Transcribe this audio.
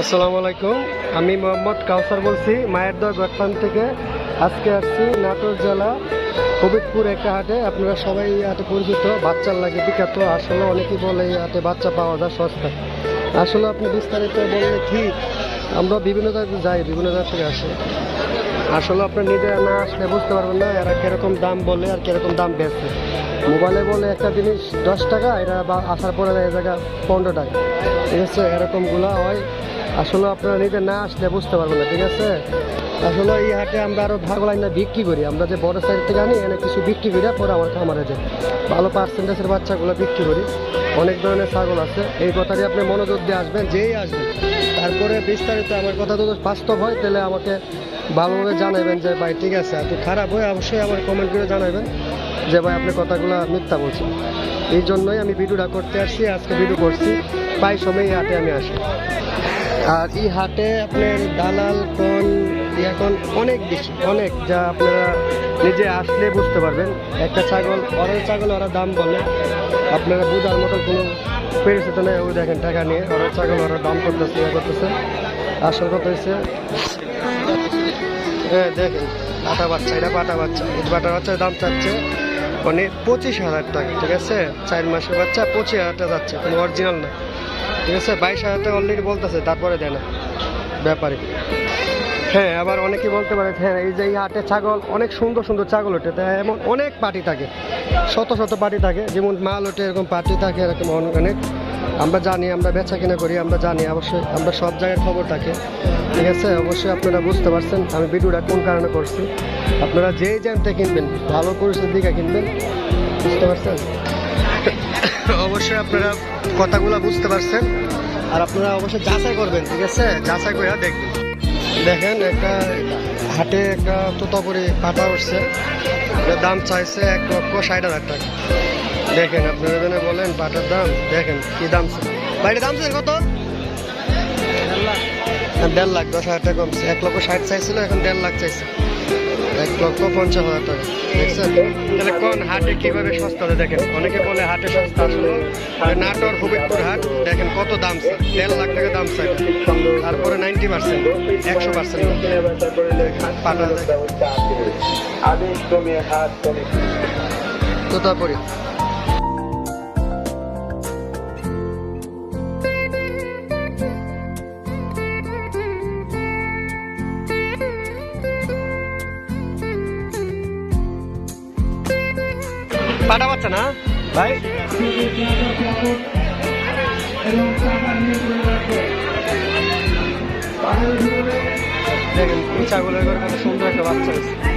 আসসালামু আলাইকুম। আমি মোহাম্মদ কাউসার বলছি, মায়ের দোয়া গঠফান থেকে আজকে আসছি নাটোর জেলা হবিবপুর একটা হাটে। আপনারা সবাই হাটে পরিচিত, বাচ্চার লাগে বিখ্যাত। আসলে অনেকেই বলে এই হাটে বাচ্চা পাওয়া যায় সস্তা। আসলে আপনি বিস্তারিত বললে ঠিক, আমরা বিভিন্ন জায়গায় যাই, বিভিন্ন জায়গা থেকে আসি। আসলে আপনার নিজেরা না আসলে বুঝতে পারবেন না এরা কীরকম দাম বলে আর কীরকম দাম বেচে। মোবাইলে বলে একটা জিনিস, দশ টাকা, এরা বা আসার পরে এই জায়গা পনেরো টাকা। ঠিক আছে? এরকমগুলো হয়। আসলে আপনারা নিজে না আসলে বুঝতে পারবেন না, ঠিক আছে? আসলে এই হাটে আমরা আরও ভাগ লাইন বিক্রি করি। আমরা যে বড় সাইড থেকে আনি, এনে কিছু বিক্রি করি, পরে আমার খামারে যাই। ভালো পার্সেন্টেজের বাচ্চাগুলো বিক্রি করি। অনেক ধরনের ছাগল আছে। এই কথাটি আপনি মনোযোগ দিয়ে আসবেন, যেই আসবেন তারপরে বিস্তারিত আমার কথা যদি বাস্তব হয়, তাহলে আমাকে ভালোভাবে জানাবেন যে, ভাই, ঠিক আছে আর খারাপ হয় অবশ্যই আমার কমেন্ট করে জানাবেন যে, ভাই, আপনি কথাগুলো মিথ্যা বলছেন। এই জন্যই আমি ভিডিওটা করতে আসছি, আজকে ভিডিও করছি। প্রায় সময় হাটে আমি আসি। আর এই হাটে আপনার দালাল, কোন এখন অনেক বেশি, অনেক, যা আপনারা নিজে আসলে বুঝতে পারবেন। একটা ছাগল ওরা ছাগল ওরা দাম বলে। আপনারা বোঝার মতো কোনো পেরেছে নেই, ওই দেখেন টাকা নিয়ে। ওরা ছাগল ওরা দাম করতেছে ইয়ে করতেছে। আসল কথা হচ্ছে হ্যাঁ দেখেন, পাটা বাচ্চা, এটা পাটা বাচ্চা। এই পাটা বাচ্চার দাম চাচ্ছে মানে পঁচিশ হাজার টাকা, ঠিক আছে? চার মাসের বাচ্চা পঁচিশ হাজার টাকা যাচ্ছে, কোনো অরিজিনাল না। ঠিক আছে, বাইশ হাজার টাকা অলরেডি বলতেছে, তারপরে দেয় না ব্যাপারে। হ্যাঁ আবার অনেকে বলতে পারে হ্যাঁ এই যে এই হাটে ছাগল, অনেক সুন্দর সুন্দর ছাগল ওঠে তাই এমন অনেক পার্টি থাকে, শত শত পার্টি থাকে, যেমন মাল ওঠে, এরকম পার্টি থাকে, এরকম অনেক। আমরা জানি, আমরা বেচা কিনা করি, আমরা জানি, অবশ্যই আমরা সব জায়গায় খবর থাকে। ঠিক আছে, অবশ্যই আপনারা বুঝতে পারছেন আমি ভিডিওটা কোন কারণে করছি। আপনারা যেই জানতে কিনবেন, ভালো পরিস্থিতির দিকে কিনবেন, বুঝতে পারছেন? অবশ্যই আপনারা কথাগুলো বুঝতে পারছেন। আর আপনারা অবশ্যই যাচাই করবেন, ঠিক আছে? যাচাই করে দেখবেন। দেখেন, একটা হাটে একটা তোতাপুরি পাটা উঠছে। দাম চাইছে এক লক্ষ ষাট হাজার টাকা। দেখেন, আপনারা যেন বলেন পাটার দাম, দেখেন কি দাম বাইরে দাম চাইছে কত? দেড় লাখ, দশ হাজার টাকা কমছে। এক লক্ষ ষাট চাইছিল, এখন দেড় লাখ চাইছে। এক লক্ষ পঞ্চাশ হাজার টাকা। দেখছেন? তাহলে কোন হাটে কীভাবে সস্তাতে দেখেন? অনেকে বলে হাটে সস্তা আসলে। নাটোর হবিবপুর হাট দেখেন কত দাম দেড় লাখ টাকা দাম চাই। তারপরে নাইনটি পার্সেন্ট একশো পার্সেন্ট দেখেন। হাত ক্রমে তোতাপুরি পাটা পাচ্ছে না? ভাই? দেখেন ছাগলের ঘরে সুন্দর একটা বাচ্চা আছে